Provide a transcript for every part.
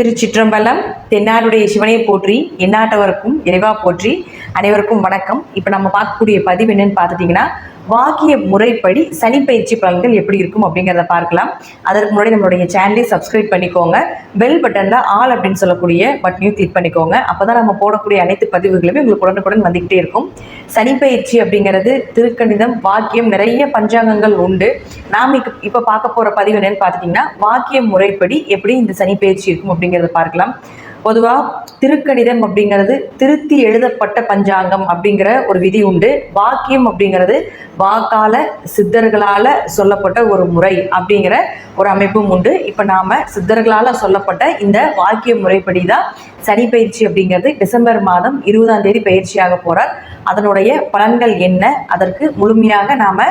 திருச்சிற்றம்பலம் தென்னாருடைய சிவனை போற்றி எண்ணாட்டவருக்கும் இறைவா போற்றி அனைவருக்கும் வணக்கம். இப்போ நம்ம பார்க்கக்கூடிய பதிவு என்னன்னு பார்த்துட்டிங்கன்னா வாக்கிய முறைப்படி சனி பயிற்சி பலன்கள் எப்படி இருக்கும் அப்படிங்கிறத பார்க்கலாம். அதற்கு முன்னாடி நம்மளுடைய சேனலை சப்ஸ்கிரைப் பண்ணிக்கோங்க. பெல் பட்டனில் ஆல் அப்படின்னு சொல்லக்கூடிய பட்டனையும் கிளிக் பண்ணிக்கோங்க. அப்போ தான் நம்ம போடக்கூடிய அனைத்து பதிவுகளுமே உங்களுக்கு உடனுக்குடன் வந்துக்கிட்டே இருக்கும். சனி பயிற்சி அப்படிங்கிறது திருக்கணிதம் வாக்கியம் நிறைய பஞ்சாங்கங்கள் உண்டு. நாம் இப்போ இப்போ பார்க்க போகிற பதிவு என்னன்னு பார்த்துட்டிங்கன்னா வாக்கிய முறைப்படி எப்படி இந்த சனி பயிற்சி இருக்கும் அப்படிங்கிறத பார்க்கலாம். பொதுவாக திருக்கணிதம் அப்படிங்கிறது திருத்தி எழுதப்பட்ட பஞ்சாங்கம் அப்படிங்கிற ஒரு விதி உண்டு. வாக்கியம் அப்படிங்கிறது வாக்கால சித்தர்களால் சொல்லப்பட்ட ஒரு முறை அப்படிங்கிற ஒரு அமைப்பும் உண்டு. இப்போ நாம் சித்தர்களால் சொல்லப்பட்ட இந்த வாக்கிய முறைப்படி தான் சனி பயிற்சி அப்படிங்கிறது டிசம்பர் மாதம் இருபதாம் தேதி பயிற்சியாக போகிறார் அதனுடைய பலன்கள் என்ன? அதற்கு முழுமையாக நாம்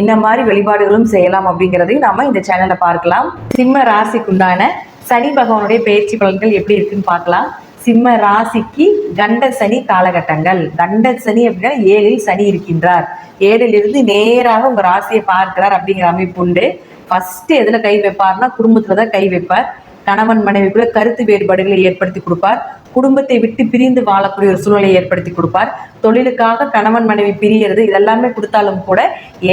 என்ன மாதிரி வழிபாடுகளும் செய்யலாம் அப்படிங்கிறதையும் நாம் இந்த சேனலை பார்க்கலாம். சிம்ம ராசிக்குண்டான சனி பகவானுடைய பயிற்சி பலன்கள் எப்படி இருக்குன்னு பார்க்கலாம். சிம்ம ராசிக்கு கண்ட சனி காலகட்டங்கள். கண்ட சனி அப்படின்னா ஏழில் சனி இருக்கின்றார். ஏழிலிருந்து நேராக உங்க ராசியை பார்க்கிறார் அப்படிங்கிற அமைப்பு உண்டு. ஃபர்ஸ்ட் எதுல கை வைப்பார்னா குடும்பத்துல தான் கை வைப்பார். கணவன் மனைவிக்குள்ள கருத்து வேறுபாடுகளை ஏற்படுத்தி கொடுப்பார். குடும்பத்தை விட்டு பிரிந்து வாழக்கூடிய ஒரு சூழ்நிலையை ஏற்படுத்தி கொடுப்பார். தொழிலுக்காக கணவன் மனைவி பிரியறது இதெல்லாமே கொடுத்தாலும் கூட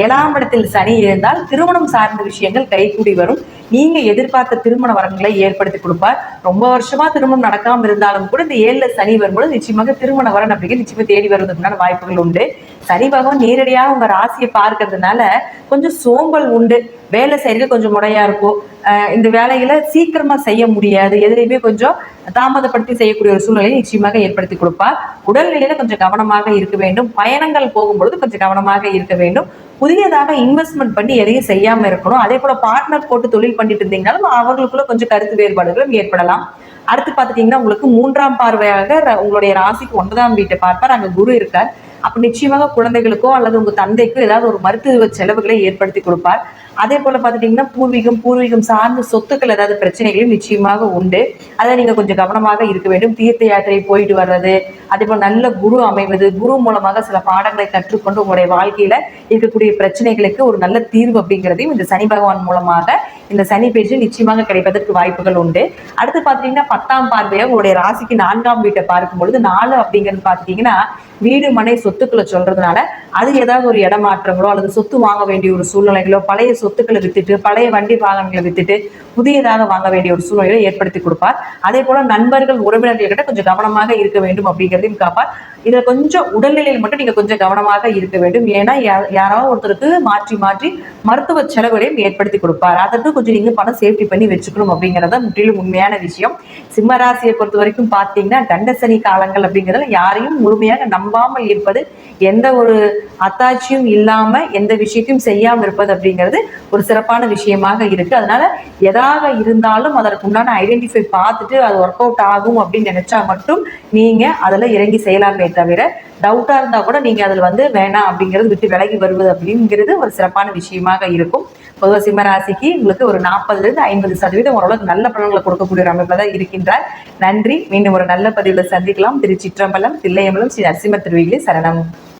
ஏழாம் இடத்தில் சனி இருந்தால் திருமணம் சார்ந்த விஷயங்கள் கைகூடி வரும். நீங்க எதிர்பார்த்த திருமண வரங்களை ஏற்படுத்தி கொடுப்பார். ரொம்ப வருஷமா திருமணம் நடக்காம இருந்தாலும் கூட இந்த ஏழுல சனி வரும்போது நிச்சயமாக திருமண வரன் அப்படிங்க நிச்சயமா தேடி வருவதற்கான வாய்ப்புகள் உண்டு. சனி பகவான் நேரடியாக உங்க ராசியை பார்க்கறதுனால கொஞ்சம் சோம்பல் உண்டு. வேலை செய்யறது கொஞ்சம் முறையா இருக்கும். இந்த வேலைகளை சீக்கிரமா செய்ய முடியாது. எதுலையுமே கொஞ்சம் தாமதப்படுத்தி செய்யக்கூடிய ஒரு சூழ்நிலையை நிச்சயமாக ஏற்படுத்தி கொடுப்பார். உடல்நிலையில கொஞ்சம் கவனமாக இருக்க வேண்டும். பயணங்கள் போகும்பொழுது கொஞ்சம் கவனமாக இருக்க வேண்டும். புதியதாக இன்வெஸ்ட்மெண்ட் பண்ணி எதையும் செய்யாம இருக்கணும். அதே போல பார்ட்னர் போட்டு தொழில் பண்ணிட்டு இருந்தீங்கனாலும் அவர்களுக்குள்ள கொஞ்சம் கருத்து வேறுபாடுகளும் ஏற்படலாம். அடுத்து பார்த்துட்டீங்கன்னா உங்களுக்கு மூன்றாம் பார்வையாக உங்களுடைய ராசிக்கு ஒன்பதாம் வீட்டை பார்ப்பார். அங்க குரு இருக்கார். அப்ப நிச்சயமாக குழந்தைகளுக்கோ அல்லது உங்க தந்தைக்கோ ஏதாவது ஒரு மருத்துவ செலவுகளை ஏற்படுத்தி கொடுப்பார். அதே போல பார்த்துட்டீங்கன்னா பூர்வீகம் பூர்வீகம் சார்ந்த சொத்துக்கள் ஏதாவது பிரச்சனைகளும் நிச்சயமாக உண்டு. அதை நீங்க கொஞ்சம் கவனமாக இருக்க வேண்டும். தீர்த்த யாத்திரை போயிட்டு வர்றது அதே போல நல்ல குரு அமைவது குரு மூலமாக சில பாடங்களை கற்றுக்கொண்டு உங்களுடைய வாழ்க்கையில இருக்கக்கூடிய பிரச்சனைகளுக்கு ஒரு நல்ல தீர்வு அப்படிங்கிறதையும் இந்த சனி பகவான் மூலமாக இந்த சனி பேச்சு நிச்சயமாக கிடைப்பதற்கு வாய்ப்புகள் உண்டு. அடுத்து பார்த்தீங்கன்னா பத்தாம் பார்வையை உங்களுடைய ராசிக்கு நான்காம் வீட்டை பார்க்கும் பொழுது நாலு அப்படிங்கிறது பார்த்தீங்கன்னா வீடு மனை சொத்துக்களை சொல்றதுனால அது ஏதாவது ஒரு இடமாற்றங்களோ அல்லது சொத்து வாங்க வேண்டிய ஒரு சூழ்நிலைகளோ பழைய சொத்துக்களை வித்துட்டு பழைய வண்டி வாகனங்களை வித்துட்டு புதியதாக வாங்க வேண்டிய ஒரு சூழ்நிலையை ஏற்படுத்தி கொடுப்பார். அதே போல நண்பர்கள் உறவினர்கள் கிட்ட கொஞ்சம் கவனமாக இருக்க வேண்டும் அப்படிங்கிறதையும் காப்பார். இதுல கொஞ்சம் உடல்நிலையில் மட்டும் நீங்க கொஞ்சம் கவனமாக இருக்க வேண்டும். ஏன்னா யா- யாராவது ஒருத்தருக்கு மாற்றி மாற்றி மருத்துவ செலவுகளையும் ஏற்படுத்தி கொடுப்பார். அதற்கு கொஞ்சம் நீங்க பணம் சேஃப்டி பண்ணி வச்சுக்கணும் அப்படிங்கறத முற்றிலும் உண்மையான விஷயம். சிம்மராசியை பொறுத்த வரைக்கும் பார்த்தீங்கன்னா கண்டசனி காலங்கள் அப்படிங்கிறதுல யாரையும் முழுமையாக நம்பாமல் இருப்பது எந்த ஒரு அத்தாட்சியும் இல்லாம எந்த விஷயத்தையும் செய்யாமல் இருப்பது அப்படிங்கிறது ஒரு சிறப்பான விஷயமாக இருக்கு. அதனால எதாக இருந்தாலும் அதற்கு உண்டான ஐடென்டிஃபை பார்த்துட்டு அது ஒர்க் அவுட் ஆகும் அப்படின்னு நினைச்சா மட்டும் நீங்க அதில் இறங்கி செய்யலாமே தவிர டவுட்டா இருந்தா கூட நீங்க அதில் வந்து வேணாம் அப்படிங்கிறது விட்டு விலகி வருவது அப்படிங்கிறது ஒரு சிறப்பான விஷயமாக இருக்கும். பொதுவாக சிம்மராசிக்கு உங்களுக்கு ஒரு நாற்பதுல இருந்து ஐம்பது சதவீதம் ஓரளவுக்கு நல்ல பலன்களை கொடுக்கக்கூடிய ஒரு அமைப்பில் தான் இருக்கின்றார். நன்றி. மீண்டும் ஒரு நல்ல பதிவில் சந்திக்கலாம். திரு சிற்றம்பலம் தில்லையம்பலம் ஸ்ரீ நரசிம்ம திருவிகளே சரணம்.